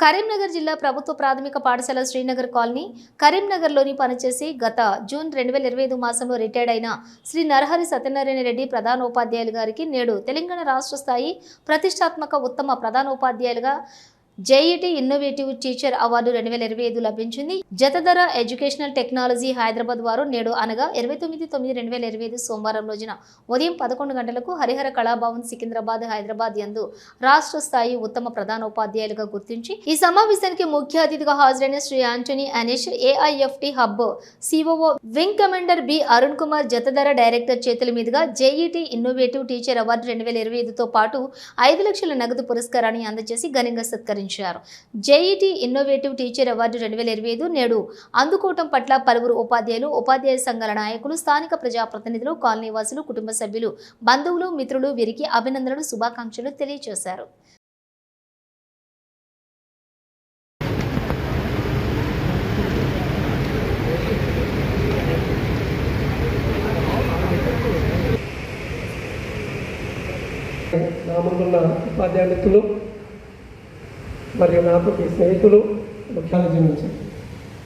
కరీంనగర్ జిల్లా ప్రభుత్వ ప్రాథమిక పాఠశాల శ్రీనగర్ కాలనీ కరీంనగర్లోని పనిచేసి గత జూన్ రెండు వేల ఇరవై ఐదు మాసంలో రిటైర్డ్ అయిన శ్రీ నరహరి సత్యనారాయణ రెడ్డి ప్రధానోపాధ్యాయులు గారికి నేడు తెలంగాణ రాష్ట్ర స్థాయి ప్రతిష్టాత్మక ఉత్తమ ప్రధానోపాధ్యాయులుగా జేఈటీ ఇన్నోవేటివ్ టీచర్ అవార్డు రెండు వేల ఇరవై ఐదు లభించింది. జతధర ఎడ్యుకేషనల్ టెక్నాలజీ హైదరాబాద్ వారు నేడు అనగా ఇరవై తొమ్మిది తొమ్మిది రెండు వేల ఇరవై ఐదు సోమవారం రోజున ఉదయం పదకొండు గంటలకు హరిహర కళాభవన్ సికింద్రాబాద్ హైదరాబాద్ యందు రాష్ట్ర స్థాయి ఉత్తమ ప్రధానోపాధ్యాయులుగా గుర్తించి ఈ సమావేశానికి ముఖ్య అతిథిగా హాజరైన Shri Antony Anesh AIFT hub COO wing commander B Arun Kumar Jatadhara director చేతుల మీదుగా జేఈటీ ఇన్నోవేటివ్ టీచర్ అవార్డు రెండు వేల ఇరవై ఐదుతో పాటు ఐదు లక్షల నగదు పురస్కారాన్ని అందజేసి ఘనంగా సత్కరించారు. జేఈటీ ఇన్నోవేటివ్ టీచర్ అవార్డు రెండు వేల ఇరవై ఐదు నేడు అందుకోవటం పట్ల పలువురు ఉపాధ్యాయులు ఉపాధ్యాయ సంఘాల నాయకులు స్థానిక ప్రజాప్రతినిధులు కాలనీవాసులు కుటుంబ సభ్యులు బంధువులు మిత్రులు వీరికి అభినందనలు శుభాకాంక్షలు తెలియజేశారు. నా ముందున్న ఉపాధ్యాయ మిత్రులు మరియు నాకు స్నేహితులు ముఖ్యాలు జన్మించారు.